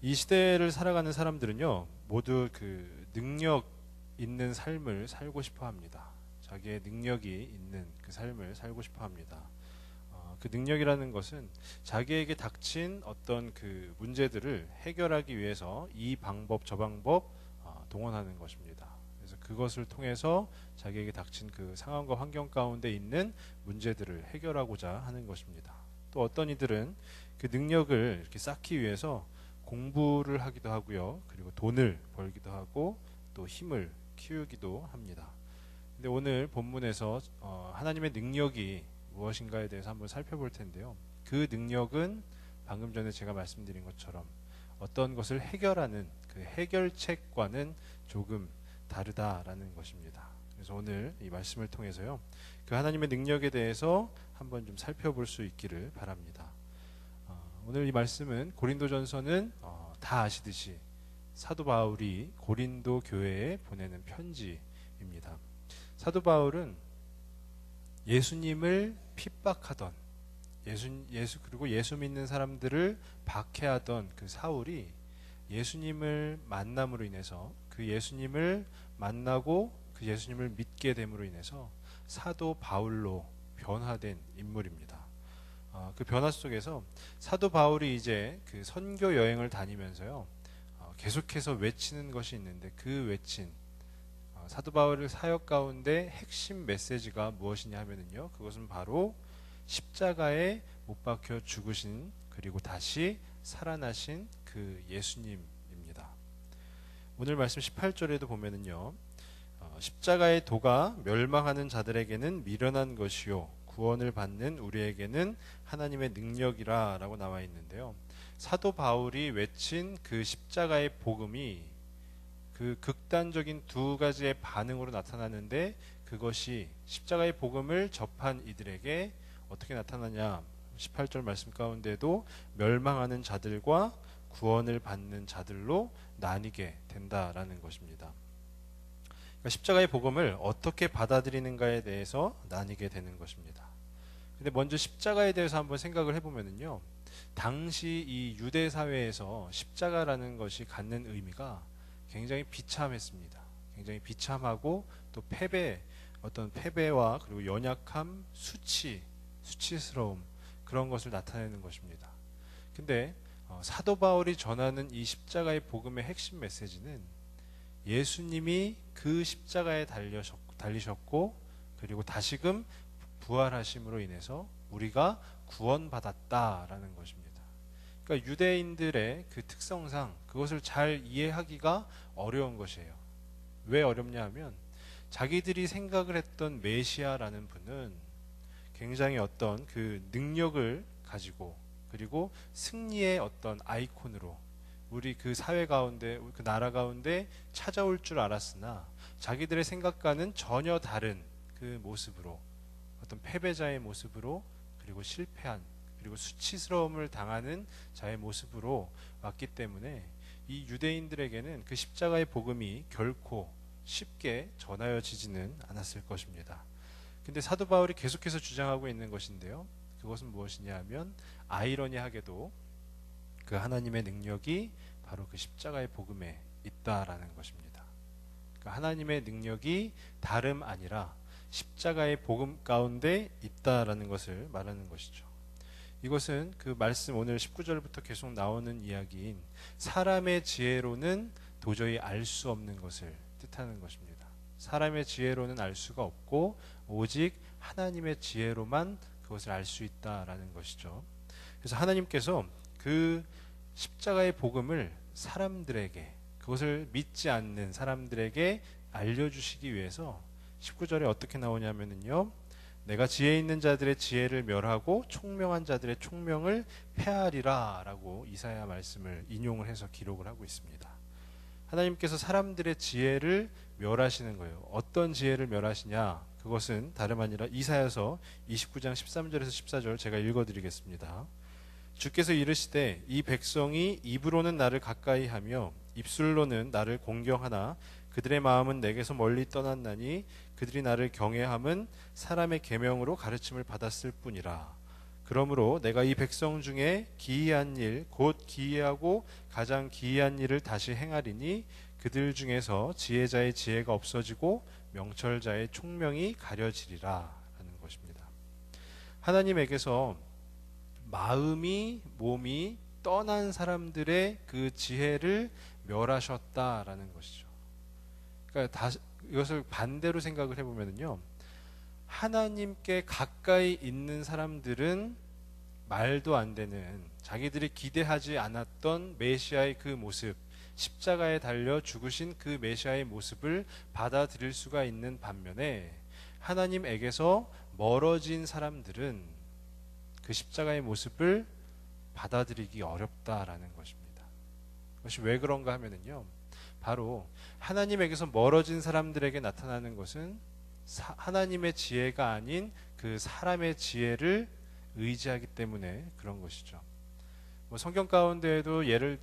이 시대를 살아가는 사람들은요, 모두 그 능력 있는 삶을 살고 싶어 합니다. 자기의 능력이 있는 그 삶을 살고 싶어 합니다. 어, 그 능력이라는 것은 자기에게 닥친 어떤 그 문제들을 해결하기 위해서 이 방법 저 방법 어, 동원하는 것입니다. 그래서 그것을 통해서 자기에게 닥친 그 상황과 환경 가운데 있는 문제들을 해결하고자 하는 것입니다. 또 어떤 이들은 그 능력을 이렇게 쌓기 위해서 공부를 하기도 하고요. 그리고 돈을 벌기도 하고 또 힘을 키우기도 합니다. 근데 오늘 본문에서 어, 하나님의 능력이 무엇인가에 대해서 한번 살펴볼 텐데요. 그 능력은 방금 전에 제가 말씀드린 것처럼 어떤 것을 해결하는 그 해결책과는 조금 다르다라는 것입니다. 그래서 오늘 이 말씀을 통해서요. 그 하나님의 능력에 대해서 한번 좀 살펴볼 수 있기를 바랍니다. 어, 오늘 이 말씀은 고린도전서는 어, 다 아시듯이 사도 바울이 고린도 교회에 보내는 편지입니다. 사도 바울은 예수님을 핍박하던 예수, 예수 그리고 예수 믿는 사람들을 박해하던 그 사울이 예수님을 만남으로 인해서 그 예수님을 만나고 그 예수님을 믿게 됨으로 인해서 사도 바울로 변화된 인물입니다. 어, 그 변화 속에서 사도 바울이 이제 그 선교 여행을 다니면서요 어, 계속해서 외치는 것이 있는데 그 외친 어, 사도 바울의 사역 가운데 핵심 메시지가 무엇이냐 하면은요 그것은 바로 십자가에 못 박혀 죽으신 그리고 다시 살아나신 그 예수님입니다. 오늘 말씀 18절에도 보면은요 어, 십자가의 도가 멸망하는 자들에게는 미련한 것이요 구원을 받는 우리에게는 하나님의 능력이라라고 나와 있는데요. 사도 바울이 외친 그 십자가의 복음이 그 극단적인 두 가지의 반응으로 나타나는데 그것이 십자가의 복음을 접한 이들에게 어떻게 나타나냐? 18절 말씀 가운데도 멸망하는 자들과 구원을 받는 자들로 나뉘게 된다라는 것입니다. 그러니까 십자가의 복음을 어떻게 받아들이는가에 대해서 나뉘게 되는 것입니다. 근데 먼저 십자가에 대해서 한번 생각을 해보면은요, 당시 이 유대 사회에서 십자가라는 것이 갖는 의미가 굉장히 비참했습니다. 굉장히 비참하고 또 패배, 어떤 패배와 그리고 연약함, 수치, 수치스러움 그런 것을 나타내는 것입니다. 근데 어, 사도 바울이 전하는 이 십자가의 복음의 핵심 메시지는 예수님이 그 십자가에 달리셨고 그리고 다시금 부활하심으로 인해서 우리가 구원받았다라는 것입니다. 그러니까 유대인들의 그 특성상 그것을 잘 이해하기가 어려운 것이에요. 왜 어렵냐 하면 자기들이 생각을 했던 메시아라는 분은 굉장히 어떤 그 능력을 가지고 그리고 승리의 어떤 아이콘으로 우리 그 사회 가운데 그 나라 가운데 찾아올 줄 알았으나 자기들의 생각과는 전혀 다른 그 모습으로 어떤 패배자의 모습으로 그리고 실패한 그리고 수치스러움을 당하는 자의 모습으로 왔기 때문에 이 유대인들에게는 그 십자가의 복음이 결코 쉽게 전하여지지는 않았을 것입니다. 근데 사도 바울이 계속해서 주장하고 있는 것인데요. 그것은 무엇이냐 하면 아이러니하게도 그 하나님의 능력이 바로 그 십자가의 복음에 있다라는 것입니다. 그러니까 하나님의 능력이 다름 아니라 십자가의 복음 가운데 있다라는 것을 말하는 것이죠. 이것은 그 말씀 오늘 19절부터 계속 나오는 이야기인 사람의 지혜로는 도저히 알 수 없는 것을 뜻하는 것입니다. 사람의 지혜로는 알 수가 없고 오직 하나님의 지혜로만 그것을 알 수 있다라는 것이죠. 그래서 하나님께서 그 십자가의 복음을 사람들에게 그것을 믿지 않는 사람들에게 알려주시기 위해서 19절에 어떻게 나오냐면요. 내가 지혜 있는 자들의 지혜를 멸하고 총명한 자들의 총명을 폐하리라라고 이사야 말씀을 인용을 해서 기록을 하고 있습니다. 하나님께서 사람들의 지혜를 멸하시는 거예요. 어떤 지혜를 멸하시냐? 그것은 다름 아니라 이사야서 29장 13절에서 14절 제가 읽어 드리겠습니다. 주께서 이르시되 이 백성이 입으로는 나를 가까이 하며 입술로는 나를 공경하나 그들의 마음은 내게서 멀리 떠났나니 그들이 나를 경외함은 사람의 계명으로 가르침을 받았을 뿐이라. 그러므로 내가 이 백성 중에 기이한 일, 곧 기이하고 가장 기이한 일을 다시 행하리니 그들 중에서 지혜자의 지혜가 없어지고 명철자의 총명이 가려지리라 라는 것입니다. 하나님에게서 마음이 몸이 떠난 사람들의 그 지혜를 멸하셨다라는 것이죠. 그러니까 이것을 반대로 생각을 해보면요. 하나님께 가까이 있는 사람들은 말도 안 되는 자기들이 기대하지 않았던 메시아의 그 모습, 십자가에 달려 죽으신 그 메시아의 모습을 받아들일 수가 있는 반면에 하나님에게서 멀어진 사람들은 그 십자가의 모습을 받아들이기 어렵다라는 것입니다. 그것이 왜 그런가 하면은요. 바로 하나님에게서 멀어진 사람들에게 나타나는 것은 사, 하나님의 지혜가 아닌 그 사람의 지혜를 의지하기 때문에 그런 것이죠. 뭐 성경 가운데에도 예를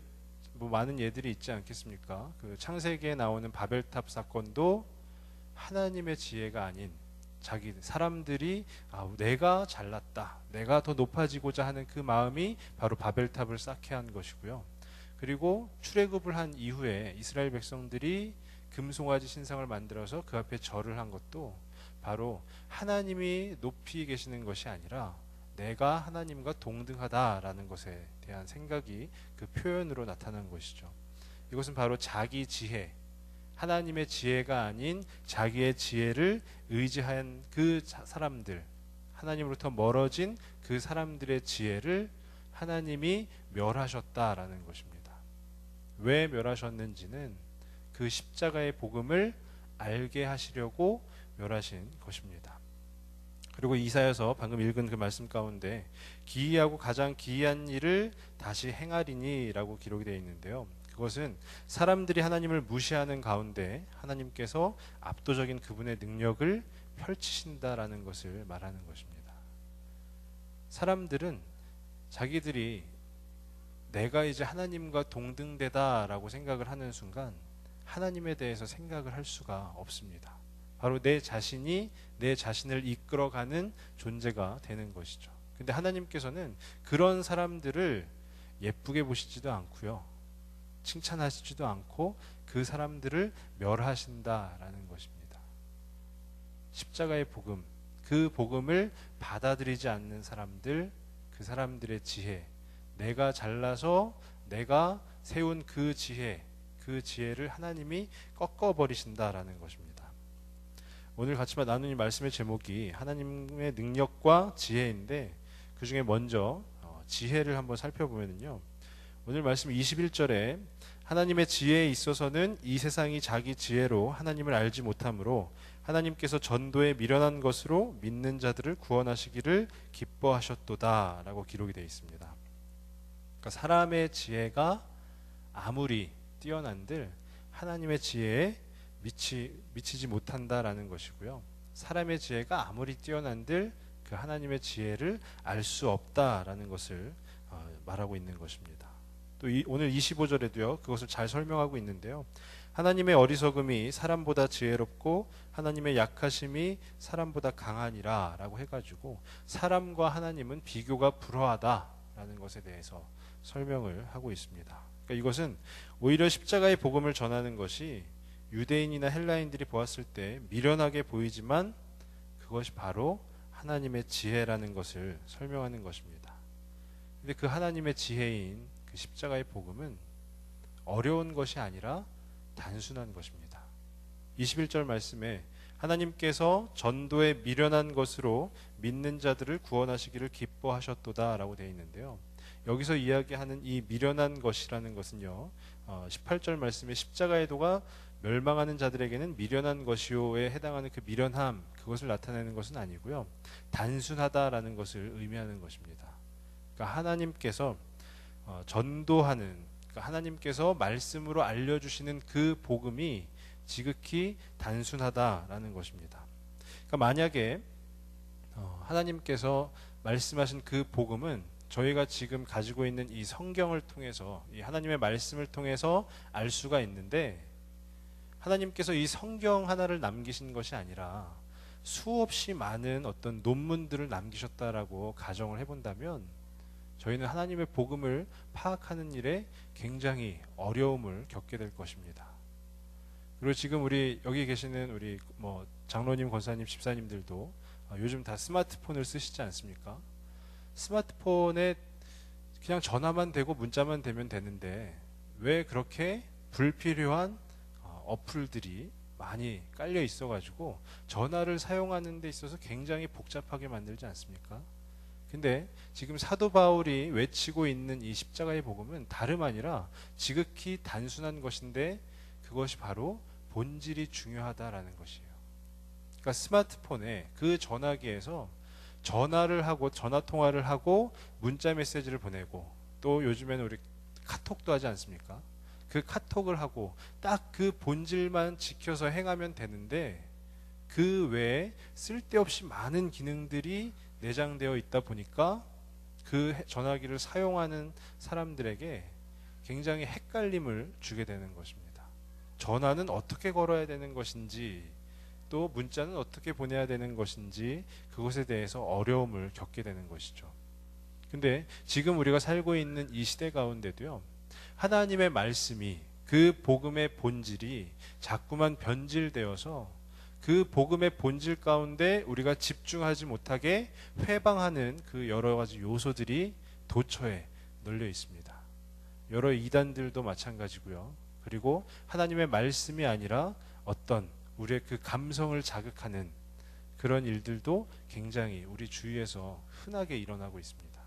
뭐 많은 예들이 있지 않겠습니까? 그 창세기에 나오는 바벨탑 사건도 하나님의 지혜가 아닌 자기 사람들이 아, 내가 잘났다, 내가 더 높아지고자 하는 그 마음이 바로 바벨탑을 쌓게 한 것이고요. 그리고 출애굽을 한 이후에 이스라엘 백성들이 금송아지 신상을 만들어서 그 앞에 절을 한 것도 바로 하나님이 높이 계시는 것이 아니라 내가 하나님과 동등하다라는 것에 대한 생각이 그 표현으로 나타난 것이죠. 이것은 바로 자기 지혜, 하나님의 지혜가 아닌 자기의 지혜를 의지한 그 사람들, 하나님으로부터 멀어진 그 사람들의 지혜를 하나님이 멸하셨다라는 것입니다. 왜 멸하셨는지는 그 십자가의 복음을 알게 하시려고 멸하신 것입니다. 그리고 이사여서 방금 읽은 그 말씀 가운데 기이하고 가장 기이한 일을 다시 행하리니라고 기록이 되어 있는데요. 그것은 사람들이 하나님을 무시하는 가운데 하나님께서 압도적인 그분의 능력을 펼치신다라는 것을 말하는 것입니다. 사람들은 자기들이 내가 이제 하나님과 동등되다라고 생각을 하는 순간 하나님에 대해서 생각을 할 수가 없습니다. 바로 내 자신이 내 자신을 이끌어가는 존재가 되는 것이죠. 근데 하나님께서는 그런 사람들을 예쁘게 보시지도 않고요. 칭찬하시지도 않고 그 사람들을 멸하신다라는 것입니다. 십자가의 복음, 그 복음을 받아들이지 않는 사람들, 그 사람들의 지혜, 내가 잘나서 내가 세운 그 지혜, 그 지혜를 하나님이 꺾어버리신다라는 것입니다. 오늘 같이 나누는 말씀의 제목이 하나님의 능력과 지혜인데 그 중에 먼저 어, 지혜를 한번 살펴보면요. 오늘 말씀 21절에 하나님의 지혜에 있어서는 이 세상이 자기 지혜로 하나님을 알지 못하므로 하나님께서 전도에 미련한 것으로 믿는 자들을 구원하시기를 기뻐하셨도다라고 기록이 되어 있습니다. 그러니까 사람의 지혜가 아무리 뛰어난들 하나님의 지혜에 미치, 미치지 못한다라는 것이고요. 사람의 지혜가 아무리 뛰어난들 그 하나님의 지혜를 알 수 없다라는 것을 어, 말하고 있는 것입니다. 또 이, 오늘 25절에도요. 그것을 잘 설명하고 있는데요. 하나님의 어리석음이 사람보다 지혜롭고 하나님의 약하심이 사람보다 강하니라라고 해가지고 사람과 하나님은 비교가 불허하다라는 것에 대해서 설명을 하고 있습니다. 그러니까 이것은 오히려 십자가의 복음을 전하는 것이 유대인이나 헬라인들이 보았을 때 미련하게 보이지만 그것이 바로 하나님의 지혜라는 것을 설명하는 것입니다. 근데 그 하나님의 지혜인 그 십자가의 복음은 어려운 것이 아니라 단순한 것입니다. 21절 말씀에 하나님께서 전도에 미련한 것으로 믿는 자들을 구원하시기를 기뻐하셨도다라고 되어 있는데요. 여기서 이야기하는 이 미련한 것이라는 것은요. 어, 18절 말씀에 십자가의 도가 멸망하는 자들에게는 미련한 것이요에 해당하는 그 미련함 그것을 나타내는 것은 아니고요. 단순하다라는 것을 의미하는 것입니다. 그러니까 하나님께서 어, 전도하는 그러니까 하나님께서 말씀으로 알려주시는 그 복음이 지극히 단순하다라는 것입니다. 그러니까 만약에 어, 하나님께서 말씀하신 그 복음은 저희가 지금 가지고 있는 이 성경을 통해서 이 하나님의 말씀을 통해서 알 수가 있는데 하나님께서 이 성경 하나를 남기신 것이 아니라 수없이 많은 어떤 논문들을 남기셨다라고 가정을 해본다면 저희는 하나님의 복음을 파악하는 일에 굉장히 어려움을 겪게 될 것입니다. 그리고 지금 우리 여기 계시는 우리 뭐 장로님, 권사님, 집사님들도 아, 요즘 다 스마트폰을 쓰시지 않습니까? 스마트폰에 그냥 전화만 되고 문자만 되면 되는데 왜 그렇게 불필요한 어, 어플들이 많이 깔려 있어 가지고 전화를 사용하는 데 있어서 굉장히 복잡하게 만들지 않습니까? 근데 지금 사도 바울이 외치고 있는 이 십자가의 복음은 다름 아니라 지극히 단순한 것인데 그것이 바로 본질이 중요하다라는 것이에요. 그러니까 스마트폰에 그 전화기에서 전화를 하고 전화 통화를 하고 문자 메시지를 보내고 또 요즘에는 우리 카톡도 하지 않습니까? 그 카톡을 하고 딱 그 본질만 지켜서 행하면 되는데 그 외에 쓸데없이 많은 기능들이 내장되어 있다 보니까 그 해- 전화기를 사용하는 사람들에게 굉장히 헷갈림을 주게 되는 것입니다. 전화는 어떻게 걸어야 되는 것인지 또 문자는 어떻게 보내야 되는 것인지 그것에 대해서 어려움을 겪게 되는 것이죠. 근데 지금 우리가 살고 있는 이 시대 가운데도요. 하나님의 말씀이 그 복음의 본질이 자꾸만 변질되어서 그 복음의 본질 가운데 우리가 집중하지 못하게 회방하는 그 여러 가지 요소들이 도처에 널려 있습니다. 여러 이단들도 마찬가지고요. 그리고 하나님의 말씀이 아니라 어떤 우리의 그 감성을 자극하는 그런 일들도 굉장히 우리 주위에서 흔하게 일어나고 있습니다.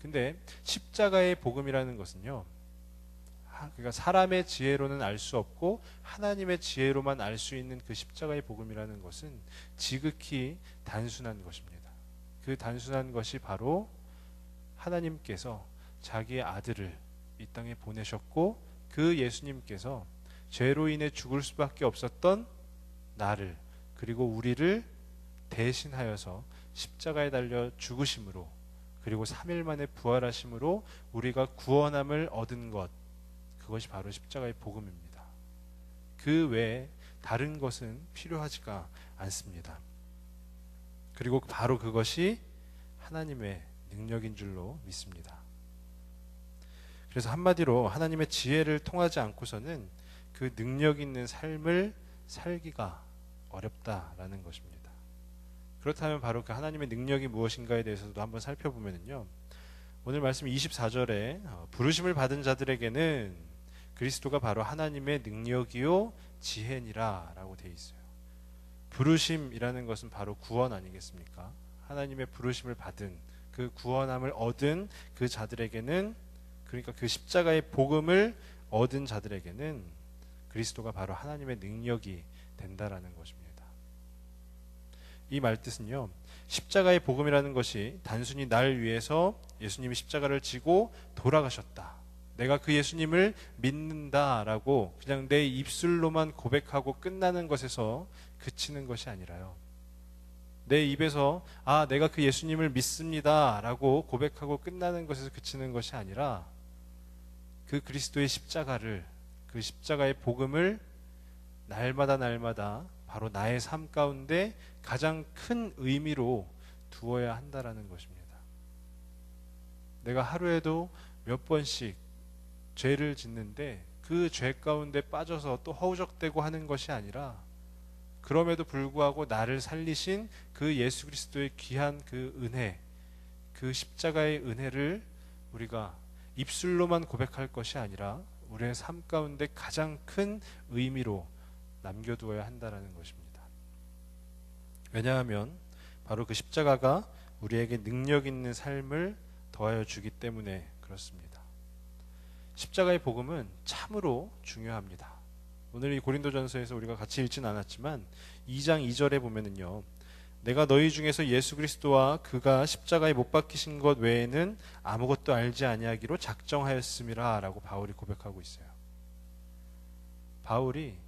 근데 십자가의 복음이라는 것은요. 하- 그러니까 사람의 지혜로는 알 수 없고 하나님의 지혜로만 알 수 있는 그 십자가의 복음이라는 것은 지극히 단순한 것입니다. 그 단순한 것이 바로 하나님께서 자기의 아들을 이 땅에 보내셨고 그 예수님께서 죄로 인해 죽을 수밖에 없었던 나를 그리고 우리를 대신하여서 십자가에 달려 죽으심으로 그리고 3일 만에 부활하심으로 우리가 구원함을 얻은 것 그것이 바로 십자가의 복음입니다. 그 외에 다른 것은 필요하지가 않습니다. 그리고 바로 그것이 하나님의 능력인 줄로 믿습니다. 그래서 한마디로 하나님의 지혜를 통하지 않고서는 그 능력 있는 삶을 살기가 어렵다라는 것입니다. 그렇다면 바로 그 하나님의 능력이 무엇인가에 대해서도 한번 살펴보면요. 오늘 말씀 24절에 어, 부르심을 받은 자들에게는 그리스도가 바로 하나님의 능력이요 지혜니라라고 돼 있어요. 부르심이라는 것은 바로 구원 아니겠습니까? 하나님의 부르심을 받은 그 구원함을 얻은 그 자들에게는 그러니까 그 십자가의 복음을 얻은 자들에게는 그리스도가 바로 하나님의 능력이 된다라는 것입니다. 이 말뜻은요. 십자가의 복음이라는 것이 단순히 날 위해서 예수님이 십자가를 지고 돌아가셨다. 내가 그 예수님을 믿는다라고 그냥 내 입술로만 고백하고 끝나는 것에서 그치는 것이 아니라요. 내 입에서 아 내가 그 예수님을 믿습니다라고 고백하고 끝나는 것에서 그치는 것이 아니라 그 그리스도의 십자가를 그 십자가의 복음을 날마다 날마다 바로 나의 삶 가운데 가장 큰 의미로 두어야 한다라는 것입니다. 내가 하루에도 몇 번씩 죄를 짓는데 그 죄 가운데 빠져서 또 허우적대고 하는 것이 아니라 그럼에도 불구하고 나를 살리신 그 예수 그리스도의 귀한 그 은혜, 그 십자가의 은혜를 우리가 입술로만 고백할 것이 아니라 우리의 삶 가운데 가장 큰 의미로 남겨두어야 한다라는 것입니다. 왜냐하면 바로 그 십자가가 우리에게 능력 있는 삶을 더하여 주기 때문에 그렇습니다. 십자가의 복음은 참으로 중요합니다. 오늘 이 고린도전서에서 우리가 같이 읽진 않았지만 2장 2절에 보면은요. 내가 너희 중에서 예수 그리스도와 그가 십자가에 못 박히신 것 외에는 아무것도 알지 아니하기로 작정하였음이라라고 바울이 고백하고 있어요. 바울이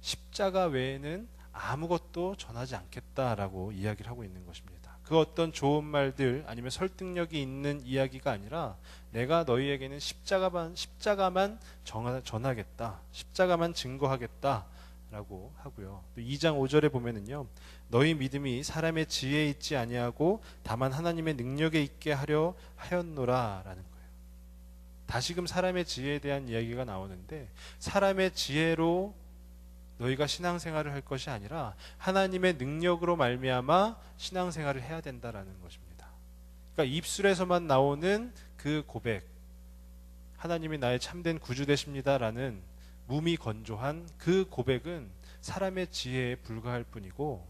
십자가 외에는 아무것도 전하지 않겠다라고 이야기를 하고 있는 것입니다. 그 어떤 좋은 말들 아니면 설득력이 있는 이야기가 아니라 내가 너희에게는 십자가만 십자가만 전하겠다. 십자가만 증거하겠다 라고 하고요. 또 2장 5절에 보면은요. 너희 믿음이 사람의 지혜에 있지 아니하고 다만 하나님의 능력에 있게 하려 하였노라라는 거예요. 다시금 사람의 지혜에 대한 이야기가 나오는데 사람의 지혜로 너희가 신앙생활을 할 것이 아니라 하나님의 능력으로 말미암아 신앙생활을 해야 된다라는 것입니다. 그러니까 입술에서만 나오는 그 고백 하나님이 나의 참된 구주 되십니다라는 몸이 건조한 그 고백은 사람의 지혜에 불과할 뿐이고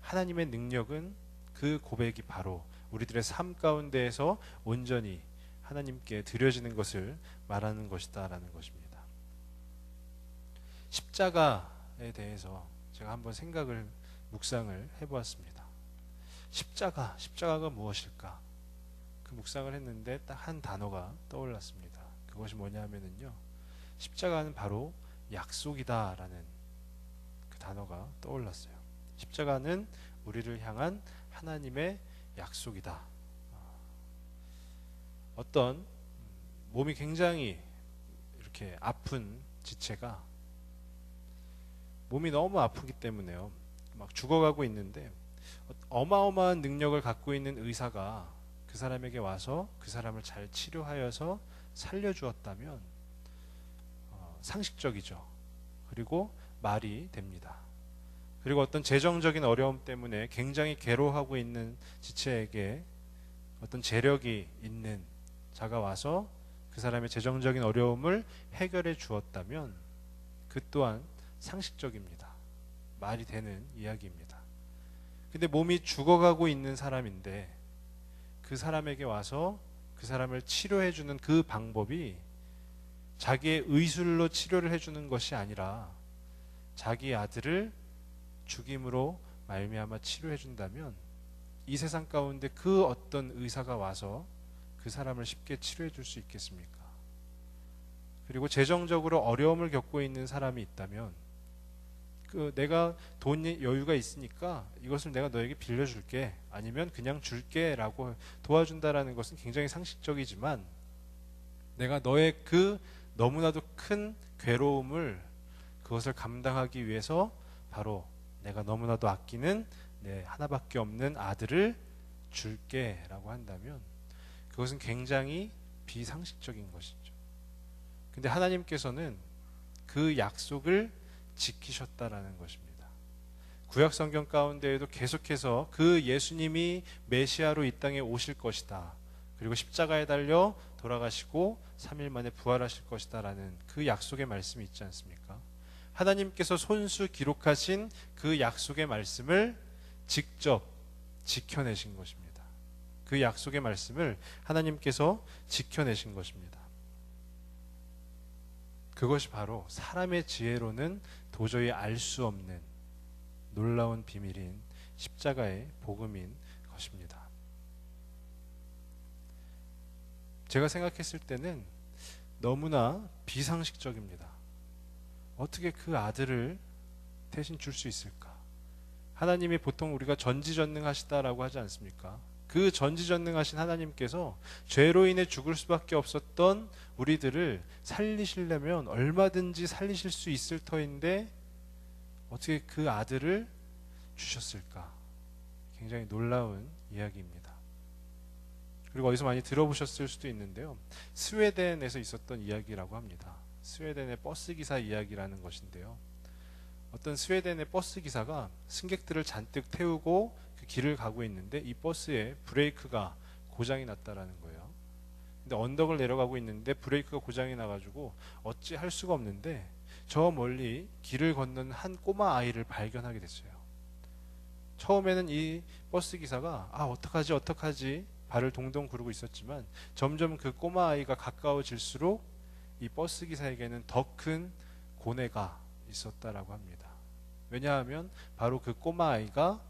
하나님의 능력은 그 고백이 바로 우리들의 삶 가운데에서 온전히 하나님께 드려지는 것을 말하는 것이다라는 것입니다. 십자가에 대해서 제가 한번 생각을 묵상을 해보았습니다. 십자가, 십자가가 무엇일까? 그 묵상을 했는데 딱 한 단어가 떠올랐습니다. 그것이 뭐냐면은요. 십자가는 바로 약속이다라는 그 단어가 떠올랐어요. 십자가는 우리를 향한 하나님의 약속이다. 어떤 몸이 굉장히 이렇게 아픈 지체가 몸이 너무 아프기 때문에요. 막 죽어가고 있는데 어마어마한 능력을 갖고 있는 의사가 그 사람에게 와서 그 사람을 잘 치료하여서 살려주었다면 상식적이죠. 그리고 말이 됩니다. 그리고 어떤 재정적인 어려움 때문에 굉장히 괴로워하고 있는 지체에게 어떤 재력이 있는 자가 와서 그 사람의 재정적인 어려움을 해결해 주었다면 그 또한 상식적입니다. 말이 되는 이야기입니다. 근데 몸이 죽어가고 있는 사람인데 그 사람에게 와서 그 사람을 치료해 주는 그 방법이 자기의 의술로 치료를 해주는 것이 아니라 자기 아들을 죽임으로 말미암아 치료해 준다면 이 세상 가운데 그 어떤 의사가 와서 그 사람을 쉽게 치료해 줄 수 있겠습니까? 그리고 재정적으로 어려움을 겪고 있는 사람이 있다면 그 내가 돈 여유가 있으니까 이것을 내가 너에게 빌려줄게 아니면 그냥 줄게라고 도와준다라는 것은 굉장히 상식적이지만 내가 너의 그 너무나도 큰 괴로움을 그것을 감당하기 위해서 바로 내가 너무나도 아끼는 내 하나밖에 없는 아들을 줄게라고 한다면 그것은 굉장히 비상식적인 것이죠. 근데 하나님께서는 그 약속을 지키셨다라는 것입니다. 구약 성경 가운데에도 계속해서 그 예수님이 메시아로 이 땅에 오실 것이다. 그리고 십자가에 달려 돌아가시고 3일 만에 부활하실 것이다라는 그 약속의 말씀이 있지 않습니까? 하나님께서 손수 기록하신 그 약속의 말씀을 직접 지켜내신 것입니다. 그 약속의 말씀을 하나님께서 지켜내신 것입니다. 그것이 바로 사람의 지혜로는 도저히 알 수 없는 놀라운 비밀인 십자가의 복음인 것입니다. 제가 생각했을 때는 너무나 비상식적입니다. 어떻게 그 아들을 대신 줄 수 있을까? 하나님이 보통 우리가 전지전능하시다라고 하지 않습니까? 그 전지전능하신 하나님께서 죄로 인해 죽을 수밖에 없었던 우리들을 살리시려면 얼마든지 살리실 수 있을 터인데 어떻게 그 아들을 주셨을까? 굉장히 놀라운 이야기입니다. 그리고 어디서 많이 들어보셨을 수도 있는데요. 스웨덴에서 있었던 이야기라고 합니다. 스웨덴의 버스 기사 이야기라는 것인데요. 어떤 스웨덴의 버스 기사가 승객들을 잔뜩 태우고 그 길을 가고 있는데 이 버스에 브레이크가 고장이 났다라는 거예요. 근데 언덕을 내려가고 있는데 브레이크가 고장이 나가지고 어찌 할 수가 없는데 저 멀리 길을 걷는 한 꼬마 아이를 발견하게 됐어요. 처음에는 이 버스 기사가 아 어떡하지 어떡하지 발을 동동 구르고 있었지만 점점 그 꼬마 아이가 가까워질수록 이 버스 기사에게는 더 큰 고뇌가 있었다라고 합니다. 왜냐하면 바로 그 꼬마 아이가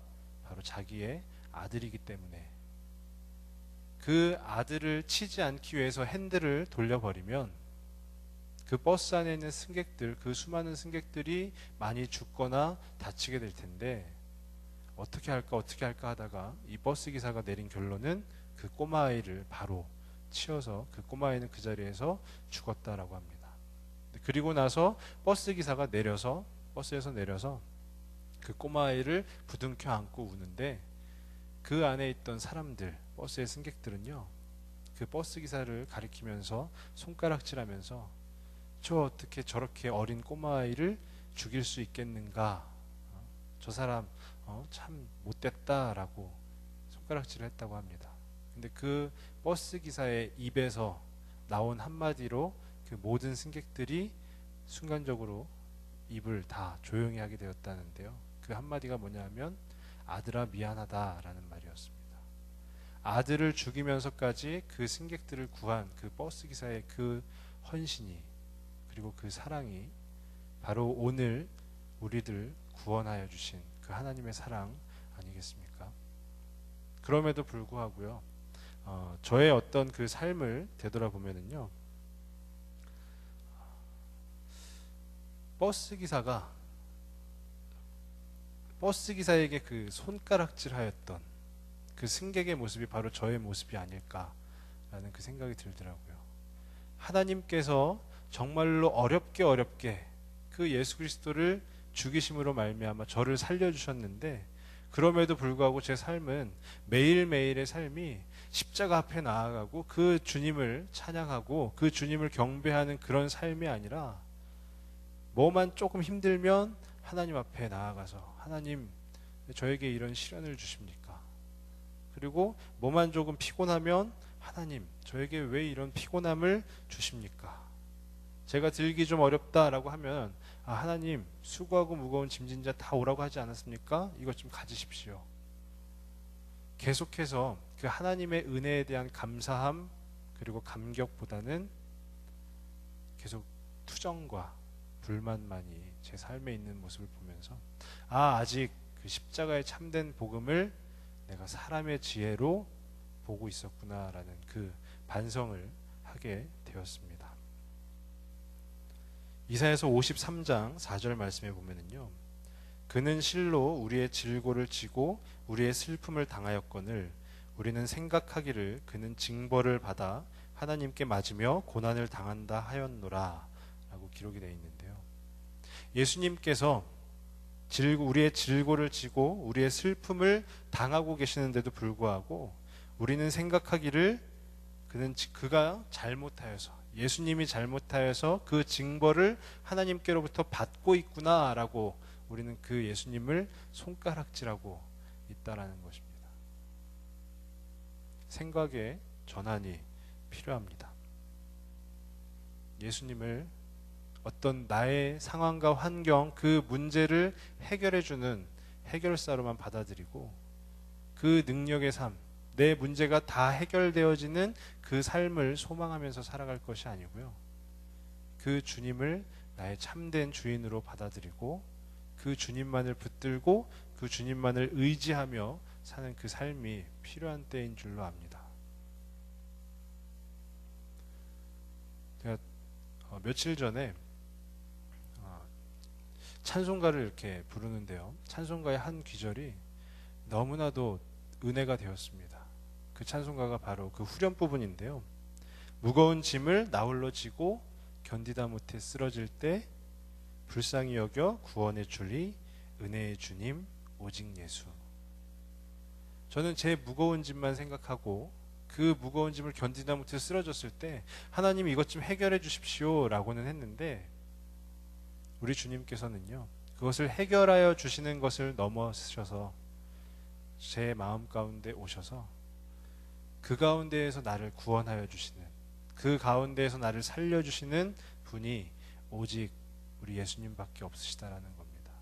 바로 자기의 아들이기 때문에 그 아들을 치지 않기 위해서 핸들을 돌려버리면 그 버스 안에 있는 승객들, 그 수많은 승객들이 많이 죽거나 다치게 될 텐데 어떻게 할까 어떻게 할까 하다가 이 버스 기사가 내린 결론은 그 꼬마아이를 바로 치어서 그 꼬마아이는 그 자리에서 죽었다라고 합니다. 그리고 나서 버스 기사가 내려서 버스에서 내려서 그 꼬마아이를 부둥켜 안고 우는데 그 안에 있던 사람들 버스의 승객들은요 그 버스 기사를 가리키면서 손가락질하면서 저 어떻게 저렇게 어린 꼬마아이를 죽일 수 있겠는가 어, 저 사람 어, 참 못됐다라고 손가락질을 했다고 합니다. 근데 그 버스 기사의 입에서 나온 한마디로 그 모든 승객들이 순간적으로 입을 다 조용히 하게 되었다는데요. 그 한마디가 뭐냐면 아들아 미안하다라는 말이었습니다. 아들을 죽이면서까지 그 승객들을 구한 그 버스 기사의 그 헌신이 그리고 그 사랑이 바로 오늘 우리들 구원하여 주신 그 하나님의 사랑 아니겠습니까? 그럼에도 불구하고요, 어, 저의 어떤 그 삶을 되돌아보면은요, 버스 기사가 버스 기사에게 그 손가락질하였던 그 승객의 모습이 바로 저의 모습이 아닐까라는 그 생각이 들더라고요. 하나님께서 정말로 어렵게 어렵게 그 예수 그리스도를 죽이심으로 말미암아 저를 살려 주셨는데 그럼에도 불구하고 제 삶은 매일매일의 삶이 십자가 앞에 나아가고 그 주님을 찬양하고 그 주님을 경배하는 그런 삶이 아니라 뭐만 조금 힘들면 하나님 앞에 나아가서 하나님 저에게 이런 시련을 주십니까? 그리고 뭐만 조금 피곤하면 하나님 저에게 왜 이런 피곤함을 주십니까? 제가 들기 좀 어렵다라고 하면 아, 하나님 수고하고 무거운 짐진 자 다 오라고 하지 않았습니까? 이것 좀 가지십시오. 계속해서 그 하나님의 은혜에 대한 감사함 그리고 감격보다는 계속 투정과 불만만이 제 삶에 있는 모습을 보면서 아 아직 그 십자가의 참된 복음을 내가 사람의 지혜로 보고 있었구나라는 그 반성을 하게 되었습니다. 이사에서 53장 4절 말씀에 보면은요. 그는 실로 우리의 질고를 지고 우리의 슬픔을 당하였거늘 우리는 생각하기를 그는 징벌을 받아 하나님께 맞으며 고난을 당한다 하였노라 라고 기록이 되어 있는데요. 예수님께서 우리의 질고를 지고 우리의 슬픔을 당하고 계시는데도 불구하고 우리는 생각하기를 그는 그가 잘못하여서 예수님이 잘못하여서 그 징벌을 하나님께로부터 받고 있구나라고 우리는 그 예수님을 손가락질하고 있다라는 것입니다. 생각의 전환이 필요합니다. 예수님을 어떤 나의 상황과 환경 그 문제를 해결해 주는 해결사로만 받아들이고 그 능력의 삶, 내 문제가 다 해결되어지는 그 삶을 소망하면서 살아갈 것이 아니고요. 그 주님을 나의 참된 주인으로 받아들이고 그 주님만을 붙들고 그 주님만을 의지하며 사는 그 삶이 필요한 때인 줄로 압니다. 제가 어, 며칠 전에 어, 찬송가를 이렇게 부르는데요. 찬송가의 한 귀절이 너무나도 은혜가 되었습니다. 그 찬송가가 바로 그 후렴 부분인데요. 무거운 짐을 나홀로 지고 견디다 못해 쓰러질 때 불쌍히 여겨 구원의 줄리 은혜의 주님 오직 예수. 저는 제 무거운 짐만 생각하고 그 무거운 짐을 견디다 못해 쓰러졌을 때 하나님 이것 좀 해결해 주십시오라고는 했는데 우리 주님께서는요 그것을 해결하여 주시는 것을 넘어서셔서 제 마음 가운데 오셔서 그 가운데에서 나를 구원하여 주시는 그 가운데에서 나를 살려 주시는 분이 오직 우리 예수님밖에 없으시다라는 겁니다.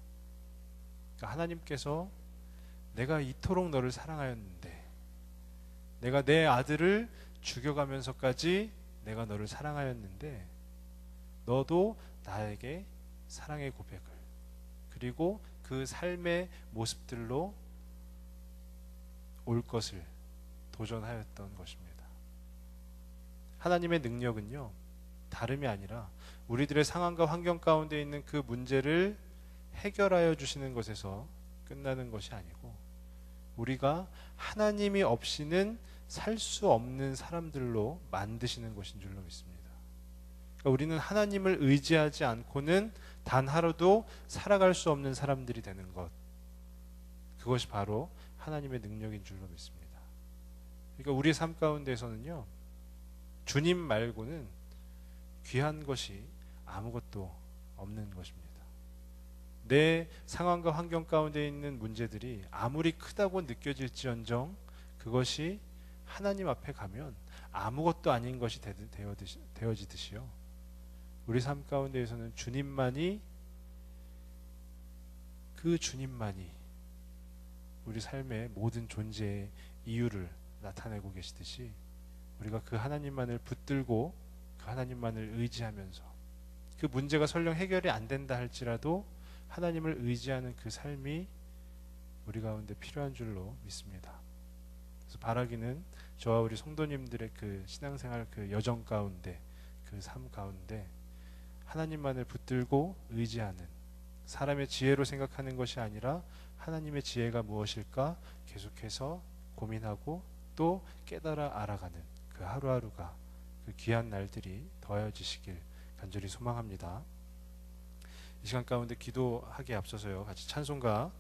그러니까 하나님께서 내가 이토록 너를 사랑하였는데 내가 내 아들을 죽여가면서까지 내가 너를 사랑하였는데 너도 나에게 사랑의 고백을 그리고 그 삶의 모습들로 올 것을 도전하였던 것입니다. 하나님의 능력은요, 다름이 아니라 우리들의 상황과 환경 가운데 있는 그 문제를 해결하여 주시는 것에서 끝나는 것이 아니고, 우리가 하나님이 없이는 살 수 없는 사람들로 만드시는 것인 줄로 믿습니다. 그러니까 우리는 하나님을 의지하지 않고는 단 하루도 살아갈 수 없는 사람들이 되는 것. 그것이 바로 하나님의 능력인 줄로 믿습니다. 그러니까 우리의 삶 가운데서는요, 주님 말고는 귀한 것이 아무것도 없는 것입니다. 내 상황과 환경 가운데 있는 문제들이 아무리 크다고 느껴질지언정 그것이 하나님 앞에 가면 아무것도 아닌 것이 되 어지듯이요. 우리 삶 가운데에서는 주님만이 그 주님만이 우리 삶의 모든 존재의 이유를 나타내고 계시듯이 우리가 그 하나님만을 붙들고 그 하나님만을 의지하면서 그 문제가 설령 해결이 안 된다 할지라도 하나님을 의지하는 그 삶이 우리 가운데 필요한 줄로 믿습니다. 그래서 바라기는 저와 우리 성도님들의 그 신앙생활 그 여정 가운데 그 삶 가운데 하나님만을 붙들고 의지하는 사람의 지혜로 생각하는 것이 아니라 하나님의 지혜가 무엇일까 계속해서 고민하고 또 깨달아 알아가는 그 하루하루가 그 귀한 날들이 더해지시길 간절히 소망합니다. 이 시간 가운데 기도하기에 앞서서요. 같이 찬송가